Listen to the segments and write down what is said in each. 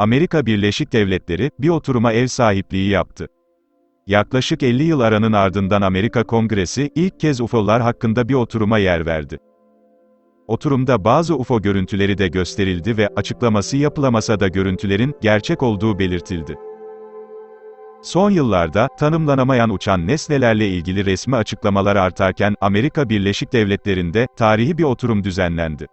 Amerika Birleşik Devletleri, bir oturuma ev sahipliği yaptı. Yaklaşık 50 yıl aranın ardından Amerika Kongresi, ilk kez UFO'lar hakkında bir oturuma yer verdi. Oturumda bazı UFO görüntüleri de gösterildi ve açıklaması yapılamasa da görüntülerin gerçek olduğu belirtildi. Son yıllarda, tanımlanamayan uçan nesnelerle ilgili resmi açıklamalar artarken, Amerika Birleşik Devletleri'nde, tarihi bir oturum düzenlendi.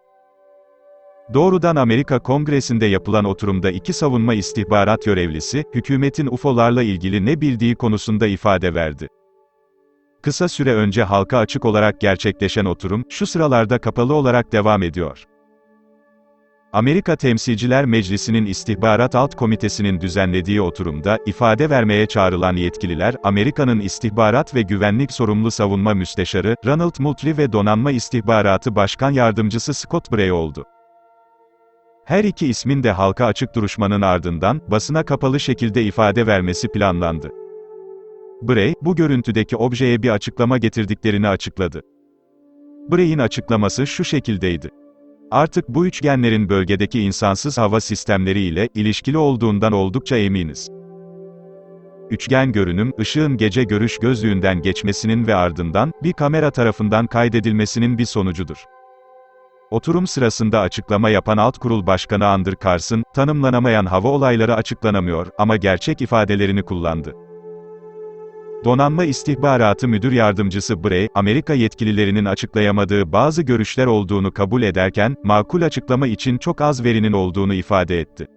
Doğrudan Amerika Kongresi'nde yapılan oturumda iki savunma istihbarat görevlisi, hükümetin UFO'larla ilgili ne bildiği konusunda ifade verdi. Kısa süre önce halka açık olarak gerçekleşen oturum, şu sıralarda kapalı olarak devam ediyor. Amerika Temsilciler Meclisi'nin İstihbarat Alt Komitesi'nin düzenlediği oturumda, ifade vermeye çağrılan yetkililer, Amerika'nın İstihbarat ve Güvenlik Sorumlu Savunma Müsteşarı, Ronald Moultrie ve Donanma İstihbaratı Başkan Yardımcısı Scott Bray oldu. Her iki ismin de halka açık duruşmanın ardından, basına kapalı şekilde ifade vermesi planlandı. Bray, bu görüntüdeki objeye bir açıklama getirdiklerini açıkladı. Bray'in açıklaması şu şekildeydi. Artık bu üçgenlerin bölgedeki insansız hava sistemleri ile ilişkili olduğundan oldukça eminiz. Üçgen görünüm, ışığın gece görüş gözlüğünden geçmesinin ve ardından, bir kamera tarafından kaydedilmesinin bir sonucudur. Oturum sırasında açıklama yapan Alt Kurul Başkanı Andrew Carson, tanımlanamayan hava olayları açıklanamıyor ama gerçek ifadelerini kullandı. Donanma İstihbaratı Müdür Yardımcısı Bray, Amerika yetkililerinin açıklayamadığı bazı görüşler olduğunu kabul ederken, makul açıklama için çok az verinin olduğunu ifade etti.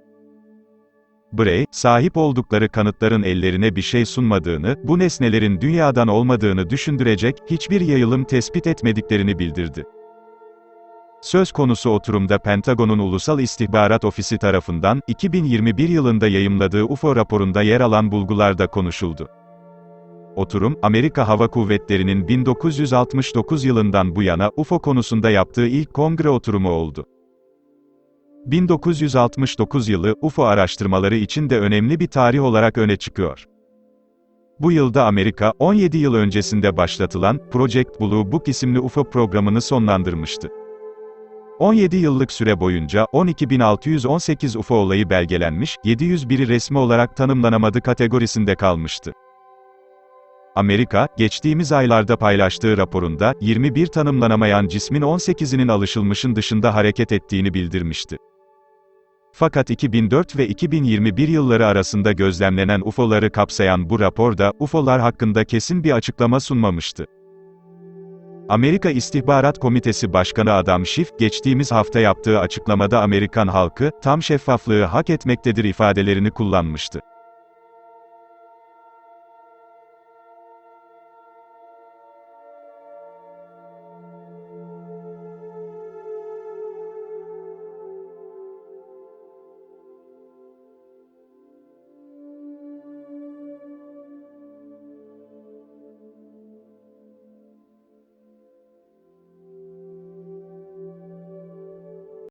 Bray, sahip oldukları kanıtların ellerine bir şey sunmadığını, bu nesnelerin dünyadan olmadığını düşündürecek hiçbir yayılım tespit etmediklerini bildirdi. Söz konusu oturumda Pentagon'un Ulusal İstihbarat Ofisi tarafından, 2021 yılında yayımladığı UFO raporunda yer alan bulgular da konuşuldu. Oturum, Amerika Hava Kuvvetleri'nin 1969 yılından bu yana UFO konusunda yaptığı ilk kongre oturumu oldu. 1969 yılı, UFO araştırmaları için de önemli bir tarih olarak öne çıkıyor. Bu yılda Amerika, 17 yıl öncesinde başlatılan, Project Blue Book isimli UFO programını sonlandırmıştı. 17 yıllık süre boyunca, 12.618 UFO olayı belgelenmiş, 701'i resmi olarak tanımlanamadı kategorisinde kalmıştı. Amerika, geçtiğimiz aylarda paylaştığı raporunda, 21 tanımlanamayan cismin 18'inin alışılmışın dışında hareket ettiğini bildirmişti. Fakat 2004 ve 2021 yılları arasında gözlemlenen UFO'ları kapsayan bu raporda, UFO'lar hakkında kesin bir açıklama sunmamıştı. Amerika İstihbarat Komitesi Başkanı Adam Schiff, geçtiğimiz hafta yaptığı açıklamada Amerikan halkı, tam şeffaflığı hak etmektedir ifadelerini kullanmıştı.